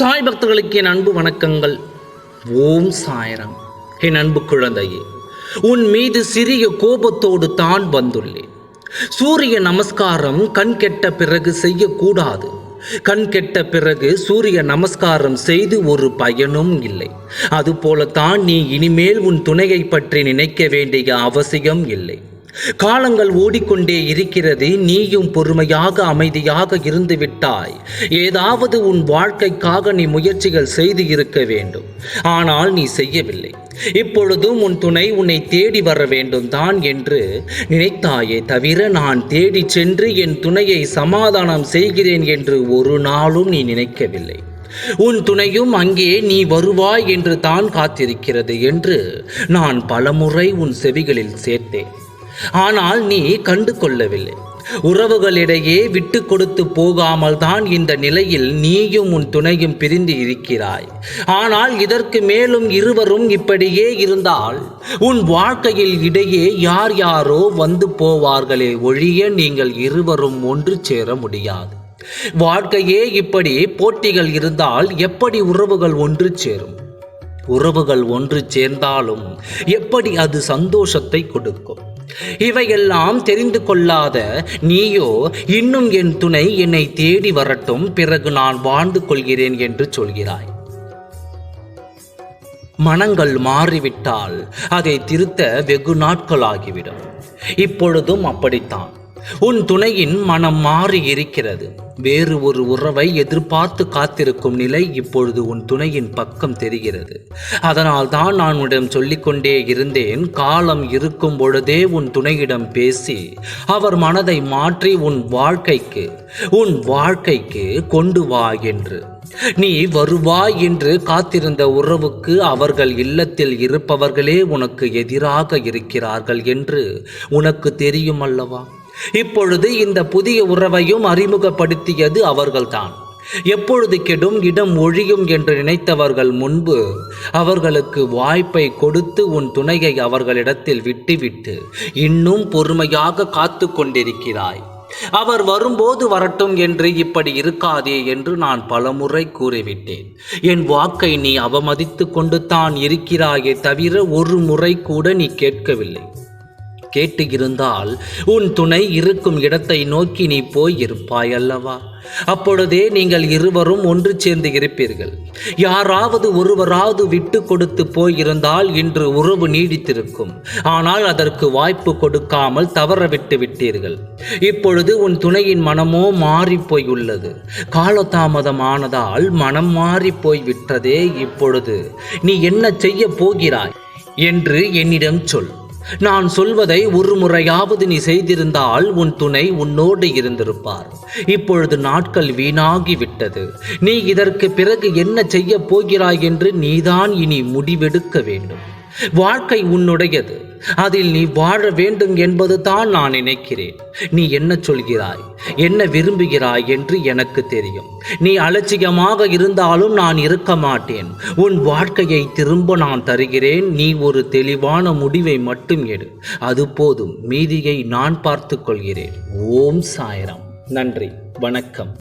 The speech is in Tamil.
சாய் பக்தர்களுக்கு என் அன்பு வணக்கங்கள். ஓம் சாயரம். என் அன்பு குழந்தையே உன் மீது சிறிய கோபத்தோடு தான் வந்துள்ளேன். சூரிய நமஸ்காரம் கண் கெட்ட பிறகு செய்யக்கூடாது. கண் கெட்ட பிறகு சூரிய நமஸ்காரம் செய்து ஒரு பயனும் இல்லை. அதுபோலத்தான் நீ இனிமேல் உன் துணையை பற்றி நினைக்க வேண்டிய அவசியம் இல்லை. காலங்கள் ஓடிக்கொண்டே இருக்கிறது நீயும் பொறுமையாக அமைதியாக இருந்து விட்டாய் ஏதாவது உன் வாழ்க்கைக்காக நீ முயற்சிகள் செய்து இருக்க வேண்டும். ஆனால் நீ செய்யவில்லை. இப்பொழுதும் உன் துணை உன்னை தேடி வர வேண்டும் தான் என்று நினைத்தாயே தவிர நான் தேடி சென்று என் துணையை சமாதானம் செய்கிறேன் என்று ஒரு நாளும் நீ நினைக்கவில்லை. உன் துணையும் அங்கே நீ வருவாய் என்று தான் காத்திருக்கிறது என்று நான் பலமுறை உன் செவிகளில் சேர்த்தேன். ஆனால் நீ கண்டு கொள்ளவில்லை உறவுகளிடையே விட்டு கொடுத்து போகாமல் தான் இந்த நிலையில் நீயும் உன் துணையும் பிரிந்து இருக்கிறாய். ஆனால் இதற்கு மேலும் இருவரும் இப்படியே இருந்தால் உன் வாழ்க்கையில் இடையே யார் யாரோ வந்து போவார்களே ஒழிய நீங்கள் இருவரும் ஒன்று சேர முடியாது. வாழ்க்கையே இப்படி போட்டிகள் இருந்தால் எப்படி உறவுகள் ஒன்று சேரும்? உறவுகள் ஒன்று சேர்ந்தாலும் எப்படி அது சந்தோஷத்தை கொடுக்கும்? இவையெல்லாம் தெரிந்து கொள்ளாத நீயோ இன்னும் என் துணை என்னை தேடி வரட்டும் பிறகு நான் வாழ்ந்து கொள்கிறேன் என்று சொல்கிறாய். மனங்கள் மாறிவிட்டால் அதை திருத்த வெகு நாட்கள் ஆகிவிடும் இப்பொழுதும் அப்படித்தான். உன் துணையின் மனம் மாறி இருக்கிறது வேறு ஒரு உறவை எதிர்பார்த்து காத்திருக்கும் நிலை இப்பொழுது உன் துணையின் பக்கம் தெரிகிறது. அதனால் தான் நான் உன்னிடம் சொல்லிக்கொண்டே இருந்தேன். காலம் இருக்கும் பொழுதே உன் துணையிடம் பேசி அவர் மனதை மாற்றி உன் வாழ்க்கைக்கு உன் வாழ்க்கைக்கு கொண்டு வா என்று. நீ வருவாய் என்று காத்திருந்த உறவுக்கு அவர்கள் இல்லத்தில் இருப்பவர்களே உனக்கு எதிராக இருக்கிறார்கள் என்று உனக்கு தெரியும் அல்லவா? இப்பொழுது இந்த புதிய உறவையும் அறிமுகப்படுத்தியது அவர்கள்தான். எப்பொழுது கெடும் இடம் ஒழியும் என்று நினைத்தவர்கள் முன்பு அவர்களுக்கு வாய்ப்பை கொடுத்து உன் துணையை அவர்களிடத்தில் விட்டுவிட்டு இன்னும் பொறுமையாக காத்து கொண்டிருக்கிறாய். அவர் வரும்போது வரட்டும் என்று இப்படி இருக்காதே என்று நான் பலமுறை கூறிவிட்டேன். என் வாக்கை நீ அவமதித்து கொண்டு தான் இருக்கிறாயே தவிர ஒரு முறை கூட நீ கேட்கவில்லை. கேட்டு இருந்தால் உன் துணை இருக்கும் இடத்தை நோக்கி நீ போய் இருப்பாய் அல்லவா அப்பொழுதே நீங்கள் இருவரும் ஒன்று சேர்ந்து இருப்பீர்கள். யாராவது ஒருவராவது விட்டு கொடுத்து போயிருந்தால் இன்று உறவு நீடித்திருக்கும். ஆனால் அதற்கு வாய்ப்பு கொடுக்காமல் தவற விட்டு விட்டீர்கள். இப்பொழுது உன் துணையின் மனமோ மாறி உள்ளது காலதாமதம் காலதாமதமானதால் மனம் மாறி போய் விட்டதே இப்பொழுது. நீ என்ன செய்ய போகிறாய்? என்று என்னிடம் சொல். நான் சொல்வதை ஒரு முறையாவது நீ செய்திருந்தால் உன் துணை உன்னோடு இருந்திருப்பார். இப்பொழுது நாட்கள் வீணாகிவிட்டது. நீ இதற்கு பிறகு என்ன செய்ய போகிறாய் என்று நீதான் இனி முடிவெடுக்க வேண்டும். வாழ்க்கை உன்னுடையது. அதில் நீ வாழ வேண்டும் என்பது தான் நான் நினைக்கிறேன். நீ என்ன சொல்கிறாய்? என்ன விரும்புகிறாய் என்று எனக்கு தெரியும். நீ அலட்சியமாக இருந்தாலும் நான் இருக்க மாட்டேன். உன் வாழ்க்கையை திரும்ப நான் தருகிறேன். நீ ஒரு தெளிவான முடிவை மட்டும் எடு. அது போதும். மீதியை நான் பார்த்து கொள்கிறேன். ஓம் சாயரம். நன்றி. வணக்கம்.